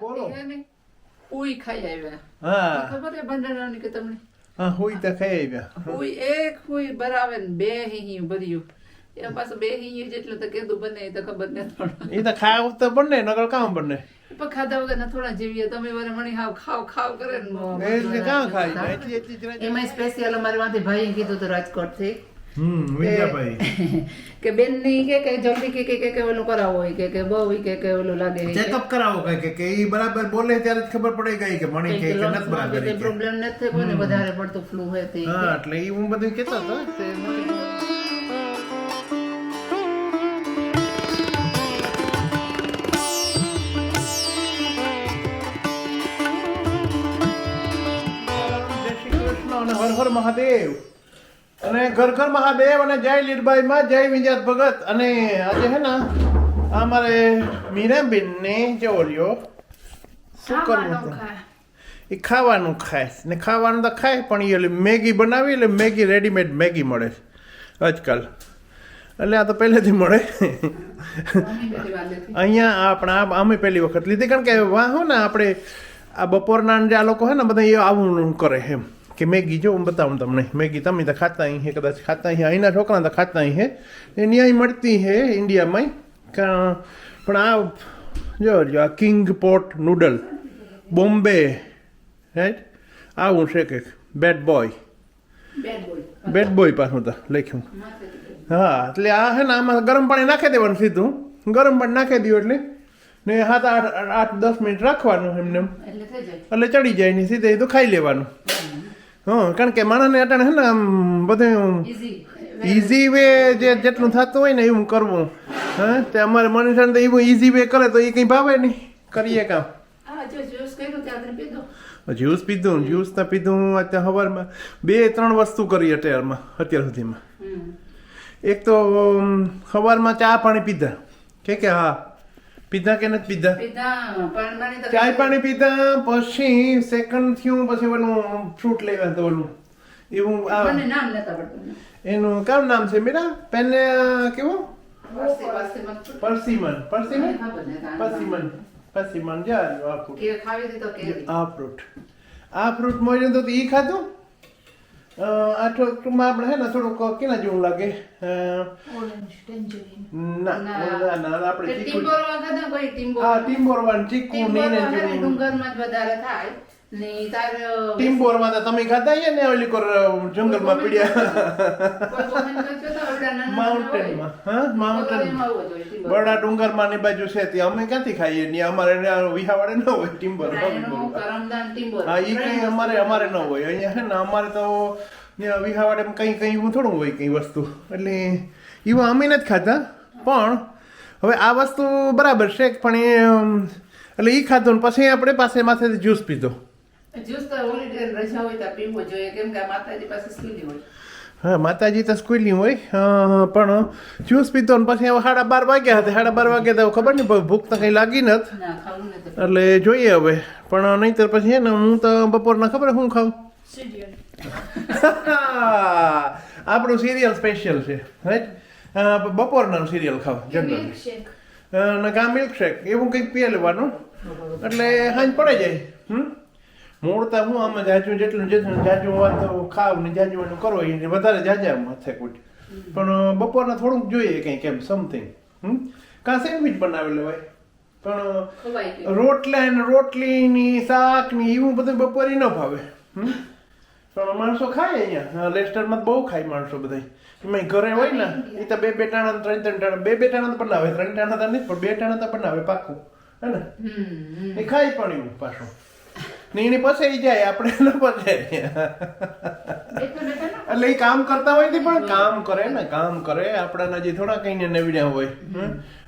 બોલો. ઉઈ ખાઈ આવ્યા હા. ખબર છે ભંડારાની કે તમને? હા હુઈ તો ખાઈ આવ્યા ઉઈ એક ઉઈ બરાવે બે હિંયું ભર્યું. એ પાછું બે હિંયું જેટલું તો કેદું બને એ તો ખબર પડતી એ તો ખાવ તો બને નકર કામ બને. પણ ખાધા વગર થોડા જીવીએ. તમે વરે મણી હાવ ખાવ ખાવ કરે ને. કાં એટલી. એમાં સ્પેશિયલ અમારે માંથી ભાઈએ કીધું હતું રાજકોટથી કે બેનની કે કે જલ્દી કે કે કે કે ઓલું કરાવો કે કે બહુ કે કે ઓલું લાગે ચેકઅપ કરાવો કે કે કે ઈ બરાબર બોલે ત્યારે જ ખબર પડી ગઈ કે મણી કે કે નથી બરાબર કે. પ્રોબ્લેમ નથી થયો ને વધારે પડતો ફ્લુ હોય તે હા એટલે ઈ હું બધું કહેતો હતો. હર હર મહાદેવ. અને ઘર ઘર મહાદેવ અને જય લીરબાઈ માં જય વિજાત ભગત. અને આજે હે ને અમારે મીરાબેન ને જો લ્યો શું કરવું? એ ખાવાનું ખાય. ને ખાવાનું તો ખાય પણ એ મેગી બનાવી એટલે મેગી રેડીમેડ મેગી મળે આજકાલ. એટલે આ તો પહેલેથી મળે. અહીંયા આપણા અમે પહેલી વખત લીધી. કારણ કે વાહ હો ને આપણે આ બપોરના જે આ લોકો હે ને બધા એ આવું કરે એમ. કે મેગી જો હું બતાવું તમને. મેગી તમે તો ખાતા અહીં હે કદાચ ખાતા અહીં અહીંના છોકરા તો ખાતા અહીં હે. એ ન્યાય મળતી હે ઇન્ડિયામાં પણ આ જો જો આ king pot noodle. Bombay right આવું છે કંઈક. બેડ બોય બેડ બોય પાછું તો લખ્યું. હા એટલે આ હે ને આમાં ગરમ પાણી નાખી દેવાનું સીધું. ગરમ પાણી નાખી દઉં એટલે. ને હાથ આઠ આઠ દસ મિનિટ રાખવાનું એમને. એમ. એટલે ચડી જાય ને સીધે સીધું ખાઈ લેવાનું. હા કારણ કે માણસને અટાણે હે ને આમ બધું ઇઝી વે જે જેટલું થતું હોય ને એવું કરવું. હા તે અમારે મનુષ્યને તો એવું ઇઝી વે કરે તો એ કંઈ ભાવે નહીં. કરીએ કામ. જ્યુસ પીધો. જ્યુસ તો પીધું અત્યારે સવારમાં બે ત્રણ વસ્તુ કરી અત્યારમાં અત્યાર સુધીમાં. એક તો સવારમાં ચા પાણી પીધા. કે કે હા પીધા કે નથી પીધા? ચાય પાણી પીધા પછી સેકન્ડ થયું પછી ઓલું ફ્રૂટ લેવા તો ઓલું એવું એનું કામ નામ છે મીરા? પેન કેવું? પરસીમન. પરસીમન. પરસીમન. પરસીમન જા આ ફ્રૂટ આ ફ્રૂટ આ ફ્રૂટ મળ્યું તો એ ખાધું? આ ટૂંકમાં આપણે હે ને થોડુંક કેના જેવું લાગે ના ના ના આપણે ચીકુ ટીમ્બોરવા ખાધા કોઈ ટીમ્બોર હા ટીમ્બોરવાન ચીકુ ટીમ્બોરવા નીને છે ને જેવું ડુંગરમાં જ વધારે થાય ને તાર ટીમ્બોરમાં તો તમે ખાધા હે ને ઓલી કોર જંગલમાં પીડ્યા માઉન્ટેનમાં હા માઉન્ટેન બરડા ડુંગરમાં ની બાજુ છે ત્યાં. અમે ક્યાંથી ખાઈએ? ને અમારે વિહાવાડે ન હોય ટીમ્બર. હા એ કઈ અમારે અમારે ન હોય. અહીંયા છે ને અમારે તો ત્યાં વિહાવાડે કઈ કઈ એવું થોડું હોય કઈ વસ્તુ. એટલે એવું અમે નથી ખાતા પણ હવે આ વસ્તુ બરાબર છે પણ એ એટલે એ ખાધો ને પછી આપણે પાસે માથેથી જ્યુસ પીધો. જ્યુસ તો ઓલી રજા હોય તો પીવો જોઈએ. કેમ કે માતાજી પાસે સ્કૂલી હોય. હા માતાજી તો સ્કૂલની હોય. પણ જ્યુસ પીધો ને પછી સાડા બાર વાગ્યા હતા. સાડા બાર વાગ્યા તો ખબર નહીં ભૂખ તો કંઈ લાગી નથી એટલે જોઈએ હવે. પણ નહીંતર પછી હે ને હું તો બપોરના ખબર શું ખાઉં? આપણું સિરિયલ સ્પેશિયલ છે રાઈટ બપોરના સિરિયલ ખાવ જનરલી. કા મિલ્કશેક એવું કંઈક પીએ લેવાનું એટલે હાંજ પડે જાય. હમ? મૂળ તો હું આમાં જાજુ જેટલું જેટલું જાજુ તો ખાવ ને જાજુ એનું કરો એને વધારે જાજા માથે કૂટ. પણ બપોરના થોડુંક જોઈએ કંઈક એમ સમથિંગ હમ? કાં સેન્ડવિચ બનાવેલું હોય? પણ રોટલા ને રોટલીની શાકની એવું બધું બપોરે ન ભાવે. હમ? પણ માણસો ખાય અહીંયા. લેસ્ટરમાં તો બહુ ખાય માણસો બધા. એમાં ઘરે હોય ને એ તો બે બે ટાણા ત્રણ ત્રણ ટાણા બે બે ટાણા તો બનાવે ત્રણ ટાણા તો નહીં પણ બે ટાણા તો બનાવે પાકું હે ને. એ ખાય પણ એવું પાછું. ને એની પસાઈ જાય, આપણે ન પસાય એટલે એ કામ કરતા હોય તે પણ કામ કરે ને, કામ કરે. આપણાના જે થોડા કઈ ને નવીડ્યા હોય?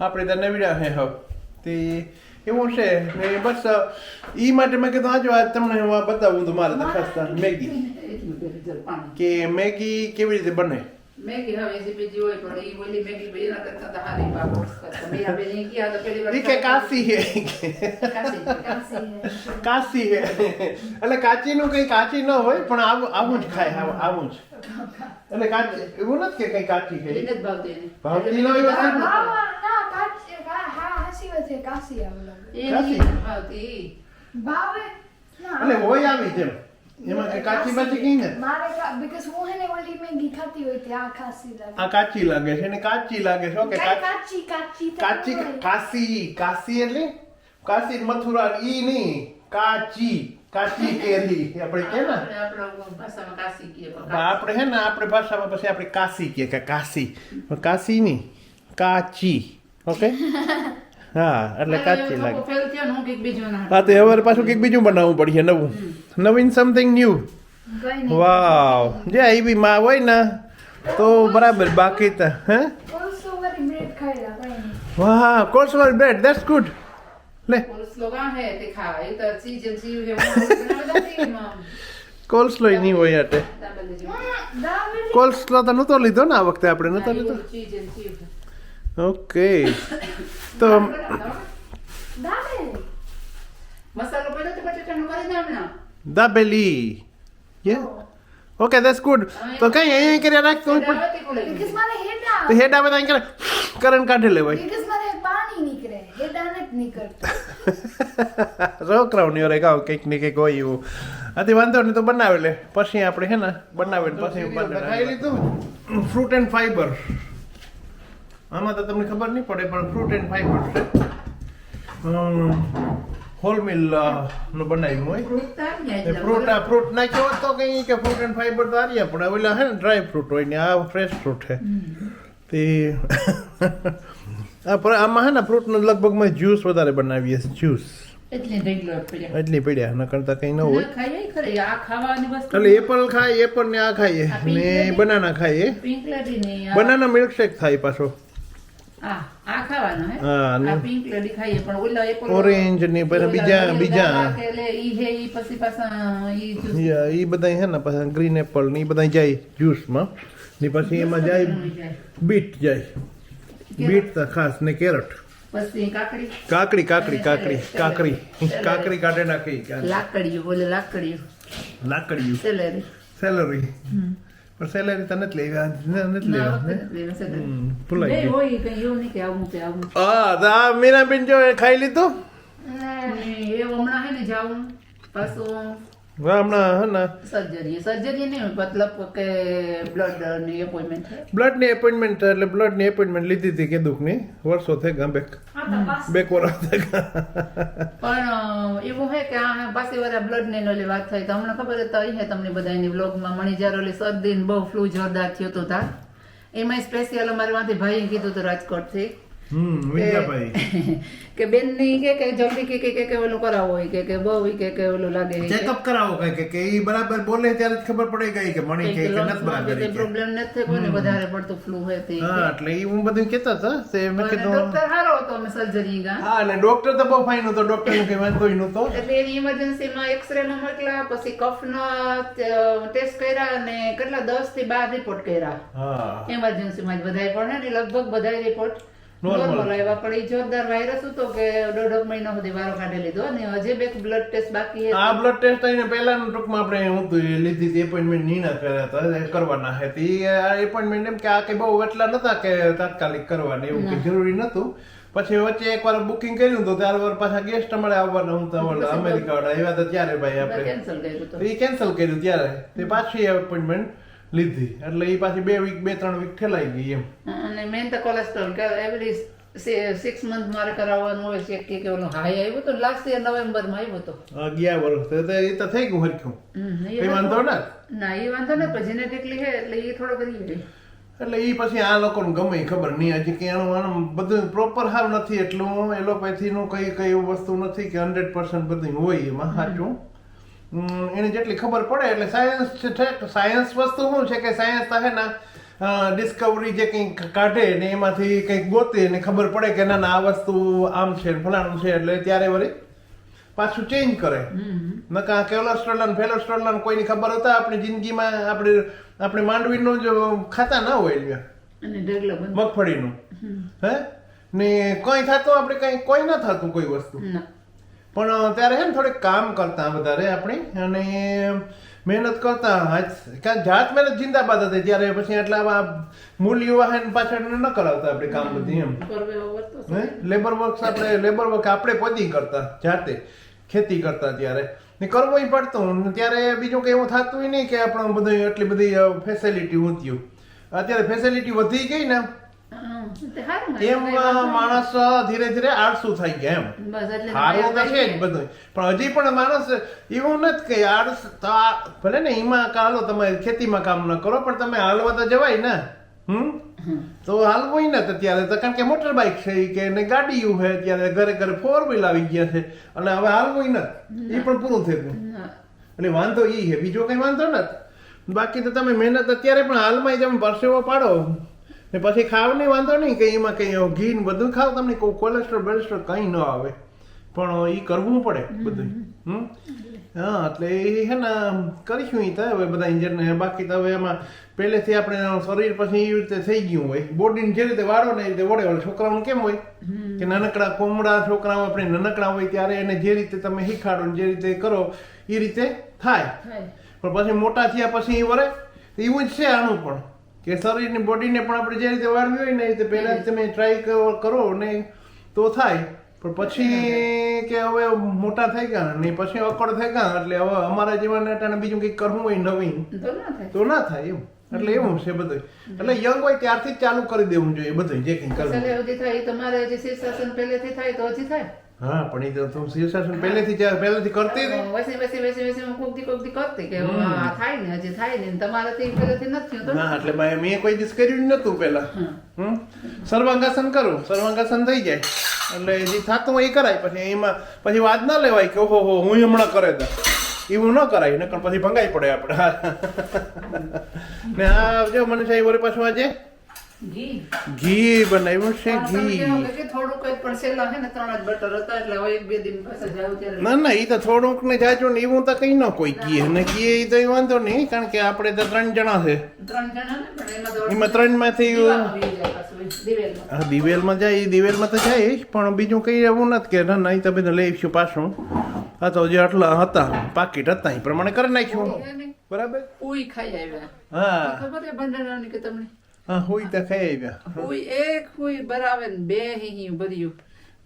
આપણે ત્યાં નવીડ્યા હે, હવે. તે એવું છે, ને બસ, ઈ માટે મેં કીધું, આજો, આજ તમને હું બતાવું તો મારે દરખાસ્ત મેગી. કે મેગી કેવી રીતે બને? મેગી હવે જે બીજી હોય પણ એ ઓલી મેગી બે એના કરતા તો હારી કરતા. મેં બેને કીધા તો પેલી વાર કે કાશી હે કાશી, કાશી. કાશી હે એટલે કાચીનું કઈ કાચી ન હોય પણ આવું આવું જ ખાય આવું- આવું જ એટલે કાચી એવું નથી કે કઈ કાચી એને છે જ ભાવતી એને. ભાવતી ન હોય મેં કીધું, બરાબર. "હા, હોય છે કાશી આવે લાગે એ ભાવતી. ભાવે એટલે હોય આવી જેમ એમાં કે કાચી બાચી કઈ ને મારે બીકોઝ હું હે ને ઓલી મેગી ખાતી હોય ત્યાં ખાસી લાગે આ કાચી લાગે છે ને કાચી લાગે છે ઓકે કાચી કાચી કાચી કાસી કાશી કાશી એટલે કાસી મથુરા ઈ નહીં કાચી કાચી કેરી આપણે કે ને આપણે હે ને આપણે ભાષામાં પછી આપણે કાશી કહે કે કાશી પણ કાશી નહીં કાચી ઓકે હા એટલે કાચી લાગે ફેલ થયો ને હું બીજું ના હા તો હવે પાછું કંઈક બીજું બનાવવું પડશે નવું નવીન સમથિંગ ન્યૂ વાવ જે આવી માં હોય ને તો બરાબર બાકી તો હે? વાહ કોર્સવલ બ્રેડ ધેટ્સ ગુડ લે. કોલ્સલો નહીં હોય જેવું. કોલ્સલો તો નતો લીધો ને આ વખતે આપણે નતો લીધો. ઓકે. તો મસાલો પહેલો તો બટેટાનો કરી દે હમણાં. દાબેલી યે ઓકે ધેટ્સ ગુડ તો કઈ અહીંયા કર્યા રાખ તો પણ હેડા બધા કરે કરંટ કાઢી લેવાય બીકોઝ મારે પાણી નીકળે હેડા નથી નીકળતું છોકરાઓની ઓરે ગાવ કંઈક ને કંઈક હોય એવું આથી વાંધો નહીં તો બનાવી લે પછી આપણે હે ને બનાવી પછી ખાઈ લીધું ફ્રૂટ એન્ડ ફાઈબર આમાં તો તમને ખબર નહીં પડે પણ ફ્રૂટ એન્ડ ફાઈબર છે હોલ મિલનું બનાવ્યું હોય. ફ્રૂટ આ ફ્રૂટ નાખ્યો હોત તો કઈ કે ફ્રૂટ એન્ડ ફાઈબર તો આર્યા પણ ઓલા હે ને ડ્રાય ફ્રૂટ હોય ને આ ફ્રેશ ફ્રૂટ છે તે આ પર- આમાં હે ને ફ્રૂટનો લગભગ મેં જ્યુસ વધારે બનાવીએ જ્યુસ. એટલે પડ્યા. ન કરતા કઈ ન હોય. એટલે એપલ ખાય એપલ ને આ ખાઈએ. ને બનાના ખાઈએ. બનાના મિલ્કશેક થાય પાછો. ઓરેન્જ ને પછી બીજા બીજા એ બધા હે ને પાછા ગ્રીન એપલ ને બધા જાય જ્યુસમાં ને પછી એમાં જાય બીટ જાય. બીટ ખાસ ને કેરટ. પછી કાકડી. કાકડી કાકડી કાકડી કાકડી. કાકડી કાઢે નાખી લાકડીયું બોલે લાકડીયું લાકડીયું સેલરી. સેલરી. પણ સેલરી તો નથી લેવા નથી ના, લેવા ભૂલાઈ હોય કઈ એવું નહીં કે આવું કે આવું હા તો આ મીરાબેન જો ખાઈ લીધું એ હમણાં હે ને જાવું પાછું હમણાં હે સર્જરી. સર્જરી નહીં મતલબ કે બ્લડની એપોઇન્ટમેન્ટ છે. બ્લડની એપોઇન્ટમેન્ટ એટલે બ્લડની એપોઇન્ટમેન્ટ લીધી હતી કે દુઃખ વર્ષો થઈ ગયા બેક. બેક વર્ષ પણ એવું હે કે આ પાછી વાળા બ્લડ ને ઓલી વાત થઈ તો હમણાં ખબર તો હે તમને બધા એની બ્લોગમાં મણી જ્યારે ઓલી શરદી ને બહુ ફ્લુ જોરદાર થયું હતું તા. એમાં સ્પેશિયલ અમારે માંથી ભાઈએ કીધું હતું રાજકોટથી. કે બેનની કે કે જલ્દી કે કે કે ઓલું કરાવો કે કે બહુ કે કે ઓલું લાગે. ચેકઅપ કરાવો કે કે કે ઈ બરાબર બોલે ત્યારે ખબર પડી ગઈ કે મણી કે કે નત બરાબર કે પ્રોબ્લેમ ન થયો કોઈને વધારે પડતો ફ્લુ હોય તે હા એટલે ઈ હું બધું કહેતા હતા તે મે કીધું ડોક્ટર હારો હતો અમે સર્જરી ગા. હા અને ડોક્ટર તો બહુ ફાઈન હતો ડોક્ટરનું કઈ વાંધો ય નહોતો. એટલે એની ઇમરજન્સી માં એક્સરે નો મોકલા પછી કફ નો ટેસ્ટ કર્યા અને કેટલા દસથી બાર રિપોર્ટ કર્યા. હા. ઇમરજન્સીમાં જ બધાય પણ ને લગભગ બધાય રિપોર્ટ. નોર્મલ આવ્યા પણ જોરદાર વાયરસ હતો કે દોઢ મહિના સુધી વારો કાઢી લીધો અને હજી બે બ્લડ ટેસ્ટ બાકી આ બ્લડ ટેસ્ટ આઈને પહેલાનું ટૂંકમાં આપણે હું તો લીધી હતી એપોઇન્ટમેન્ટ નીના કર્યા હતા એ કરવાના હતી. એપોઇન્ટમેન્ટ એમ કે આ કઈ બહુ એટલા નતા કે તાત્કાલિક કરવાની એવું કઈ જરૂરી નતું. પછી વચ્ચે એકવાર બુકિંગ કર્યું તો ત્યાર વાર પાછા ગેસ્ટ અમારે આવવાના હું તો અમેરિકા વાળા આવ્યા હતા ત્યારે ભાઈ આપણે. એ કેન્સલ કર્યું ત્યારે. તે પાછી એપોઇન્ટમેન્ટ લીધી. એટલે એ પાછી બે વીક બે ત્રણ વીક ઠેલાઈ ગઈ એમ. અને મેન તો કોલેસ્ટ્રોલ એવરી સિક્સ મંથ મારે કરાવવાનું હોય છે કે ઓલો હાઈ આવ્યો તો લાસ્ટ યર નવેમ્બરમાં આવ્યો તો. અગિયાર વર્ષ તો એ તો થઈ ગયું હરખ્યું. એ વાંધો ને? ના એ વાંધો ને પછી જેનેટિકલી છે એટલે એ થોડો કરી ગઈ એટલે એ પછી આ લોકોને ગમે ખબર નહીં. હજી કે એનું આનું બધું પ્રોપર હાવ નથી એટલું. એલોપેથીનું કઈ કઈ એવું વસ્તુ નથી કે હંડ્રેડ પર્સન્ટ બધું હોય એમાં સાચું. એને જેટલી ખબર પડે એટલે સાયન્સ છે સાયન્સ વસ્તુ શું છે કે સાયન્સ હે ને ડિસ્કવરી જે કંઈક કાઢે ને એમાંથી કંઈક ગોતે ને ખબર પડે કે ના ના આ વસ્તુ આમ છે ફલાણું છે એટલે ત્યારે વળી પાછું ચેન્જ કરે. નકા કેલોસ્ટ્રોલન અને ફેલોસ્ટ્રોલ કોઈની ખબર હતા? આપણી જિંદગીમાં આપણે આપણે માંડવીનું જ ખાતા ના હોય એટલે અને મગફળીનું. હે? ને કંઈ થતું? આપણે કંઈ કોઈ ન થતું કોઈ વસ્તુ. ના. પણ ત્યારે છે ને થોડીક કામ કરતા વધારે આપણે અને મહેનત કરતા હાથ કારણ જાત મહેનત જિંદાબાદ હતી ત્યારે પછી એટલા આવા યુવા વાહન પાછળ ન કરાવતા આપણે કામ બધી એમ. હે? લેબર વર્ક આપણે લેબર વર્ક આપણે પોતી કરતા જાતે ખેતી કરતા ત્યારે. ને કરવો પડતું. ને ત્યારે બીજું કંઈ એવું થતું નહીં કે આપણે બધું એટલી બધી ફેસિલિટી હોતી અત્યારે ફેસિલિટી વધી ગઈ હા, ને. એમ માણસ ધીરે ધીરે આળસુ થઈ ગયા એમ. સારું તો છે જ બધું પણ હજી પણ માણસ એવું નથી કે આળસ ભલે ને એમાં કાલો તમે ખેતીમાં કામ ન કરો પણ તમે હાલવા તો જવાય ને. હમ? તો હાલવું ને ત્યારે તો કારણ કે મોટર બાઇક છે કે ને ગાડીયું છે ત્યારે ઘરે ઘરે ફોર વ્હીલ આવી ગયા છે. અને હવે હાલવું ને એ પણ પૂરું થઈ ગયું. અને એટલે વાંધો ઈ છે. બીજો કઈ વાંધો નથી. બાકી તો તમે મહેનત અત્યારે પણ હાલમાં તમે પરસેવો પાડો. ને પછી ખાવ નહીં વાંધો નહીં કે એમાં કંઈ ઘી ને બધું ખાવ તમને કોઈ કોલેસ્ટ્રોલ બેલેસ્ટ્રોલ કંઈ ન આવે. પણ એ કરવું પડે બધું હમ? હા એટલે એ હે ને કરીશું એ તો હવે બધા ઇન્જિન બાકી તો હવે એમાં પહેલેથી આપણે શરીર પછી એવી રીતે થઈ ગયું હોય. બોડીને જે રીતે વાળો ને એ રીતે વળે વળે. છોકરાઓને કેમ હોય? કે નાનકડા કોમડા છોકરાઓ આપણે નાનકડા હોય ત્યારે એને જે રીતે તમે શીખાડો ને જે રીતે કરો એ રીતે થાય. થાય. પણ પછી મોટા થયા પછી એ વરે એવું જ છે આનું પણ. કે શરીરની બોડીને પણ આપણે જે રીતે વાળવી હોય ને એ રીતે પહેલા જ તમે ટ્રાય કરો ને તો થાય. પણ પછી કે હવે મોટા થઈ ગયા ને પછી અકળ થઈ ગયા એટલે હવે અમારા જીવન અટાણે બીજું કંઈક કરવું હોય નવીન તો ના થાય. તો ના થાય એમ. એટલે એવું છે બધું એટલે યંગ હોય ત્યારથી જ ચાલુ કરી દેવું જોઈએ બધું જે કંઈક કરવું તમારે જે શીર્ષાસન પહેલેથી થાય તો હજી થાય. હા પણ એ તો શીર્ષાસન પહેલેથી પહેલેથી કરતી હતી વસી વસી વસી વસી હું કોકથી કોકથી કરતી કે થાય ને હજી થાય ને તમારાથી પહેલેથી નથી તો ના એટલે મેં મેં કોઈ દિવસ કર્યું નહોતું પહેલા હમ સર્વાંગાસન કરું સર્વાંગાસન થઈ જાય એટલે જે થતું હોય એ કરાય પછી એમાં પછી વાત ના લેવાય કે ઓહો હો હું હમણાં કરે તો એવું ન કરાય નકર પછી ભંગાઈ પડે આપણે ને આ જો મને છે વળી પાછું આજે ઘી. ઘી બનાવ્યું છે ઘી. કહેવો કે થોડું કંઈ પણ છેલ્લા હે ને ત્રણ જ બટર હતા એટલે હવે એક બે દિન પાસે જાવ ત્યારે. ના ના એ તો થોડુંક ને જાજો ને એવું તો કઈ ન કોઈ ઘી. ને. કીએ એ તો વાંધો નહીં કારણ કે આપણે તો ત્રણ જણા છે. ત્રણ જણા એમાં ત્રણમાંથી. હા દિવેલમાં જાય એ દિવેલમાં તો જાય પણ બીજું કંઈ એવું નથી કે ના ના એ તો બધું લઈ આવીશું પાછું. હા તો જે આટલા હતા પાકીટ હતા એ પ્રમાણે કરી નાખ્યું. બરાબર? ઉઈ ખાઈ આવ્યા. હા. ખબર છે બંધારણની કે તમને? હા હોય તો ખાઈ આવ્યા. હુઈ એક હુઈ બરાબર ને બે હિંયું ભર્યું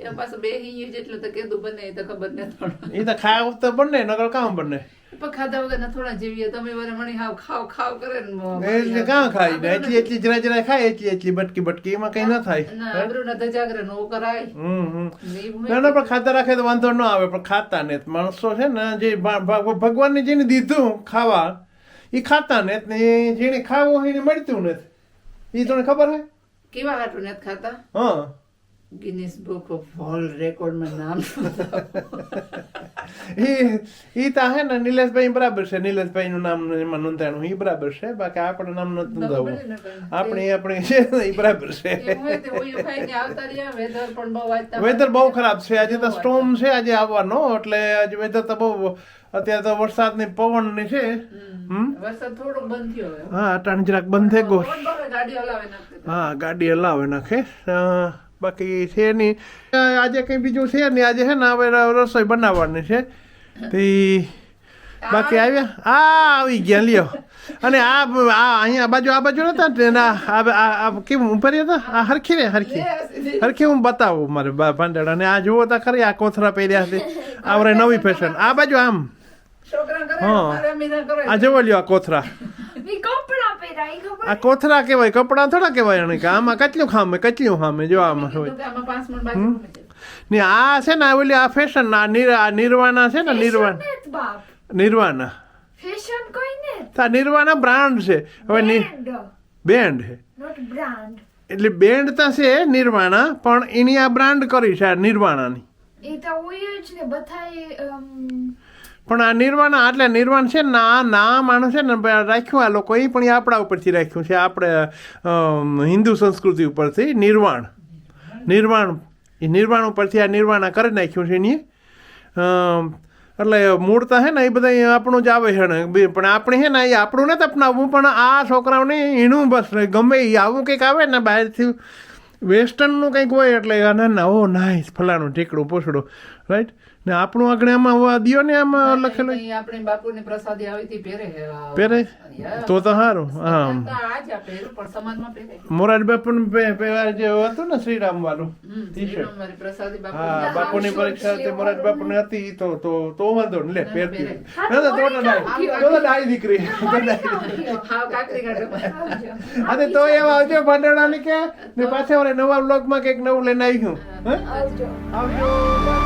એ પાછું બે હિંયું જેટલું તો કેદું બને તો ખબર નથી પડતી એ તો ખાવ તો બને નકર કામ બને. પણ ખાધા વગર થોડા જીવીએ તમે વરે મણી હાવ ખાવ ખાવ કરે ને એટલે કાં ખાય? ને એટલી એટલી જરા જરા ખાય એટલી એટલી બટકી બટકી એમાં કઈ ના થાય. ના આબરૂના ધજાગરે નો કરાય. હમ હમ. ને ના ના પણ ખાતા રાખે તો વાંધો ન આવે પણ ખાતા ને માણસો છે ને જે ભગવાનને જેને દીધું ખાવા એ ખાતા ને ને જેને ખાવું હોય એને મળતું નથી. એ તને ખબર હે? કેવા હાટું નથી ખાતા? હા. ગિનિસ બુક ઓફ વર્લ્ડ રેકોર્ડમાં નામ એ ઈ તો હે ને નિલેશભાઈ બરાબર છે. નિલેશભાઈ નું નામ એમાં નોંધાણું એ બરાબર છે. બાકી આપણે નામ નથી નોંધાવું આપણે આપણે છે એ બરાબર છે. વેધર બહુ ખરાબ છે. આજે તો સ્ટોમ છે આજે આવવાનો એટલે આજે વેધર તો બહુ અત્યારે તો વરસાદની પવનની છે. હમ. વરસાદ થોડો બંધ થયો હવે. હા અટાણ જરાક બંધ થઈ ગયો. પવન ગાડી હલાવે નાખતી હા ગાડી હલાવે નાખે. બાકી છે નહીં. આજે કઈ બીજું છે નહીં. આજે છે ને હવે રસોઈ બનાવવાની છે. તે બાકી આવ્યા? આ આવી ગયા લ્યો. અને આ આ અહીંયા બાજુ આ બાજુ નતા ને? આ કેમ ઉપર હતા? આ હરખી ને હરખી. હરખી હું બતાવું મારે પાંદડા અને આ જુઓ તા ખરી આ કોથરા પહેર્યા છે. આવરે નવી ફેશન આ બાજુ આમ. આ જુઓ લ્યો આ કોથરા. આ કોથરા કહેવાય કપડાં થોડા કહેવાય એને કે આમાં કેટલું ખામે કેટલું ખામે જો આમાં હોય. ને આ છે ને આ ઓલી આ ફેશન આ નિર આ નિર્વાણા છે ને નિર્વાણ. નિર્વાણા આ નિર્વાણા બ્રાન્ડ છે. હવે બેન્ડ. છે એટલે બેન્ડ તો છે નિર્વાણા પણ એની આ બ્રાન્ડ કરી છે આ નિર્વાણાની. એ તો હોય જ ને અમ, પણ આ નિર્વાણા એટલે નિર્વાણ છે ને આ નામ આનું છે ને રાખ્યું આ લોકો, એ પણ એ આપણા ઉપરથી રાખ્યું છે. આપણે હિન્દુ સંસ્કૃતિ ઉપરથી નિર્વાણ. નિર્વાણ, એ નિર્વાણ ઉપરથી આ નિર્વાણા કરી નાખ્યું છે એની. એટલે મૂળતા હે ને એ બધા આપણું જ આવે છે ને. પણ આપણે છે ને એ આપણું નથી અપનાવવું, પણ આ છોકરાઓને એનું બસ ગમે એ આવું કંઈક આવે ને બહારથી વેસ્ટર્નનું કંઈક હોય એટલે ના ના, ઓ નાઈસ ફલાણું ઢીકડું પોસડું રાઈટ ને આપણું આગળ આમાં વા ને આમાં લખેલું? આપણે બાપુને પ્રસાદી આવી હતી પહેરે પહેરે? તો તો સારું હા મોરારી બાપુનું પહેવાર જે હતું ને શ્રીરામ વાળું ટી-શર્ટ. મારી પ્રસાદી બાપુ હા બાપુની પરીક્ષા તે મોરારી બાપુની હતી તો તો તો વાંધો ને લે પહેરતી પહેરે. ના ના તો તો તો તો ડાય દીકરી. તો તો ડાય. હા કાકરી કાઢો આવજો. અરે તો એવા આવજો ભાંડણાની કે ને પાછા નવા બ્લોગમાં કંઈક નવું લઈને આવ્યું હે આવજો. આવજો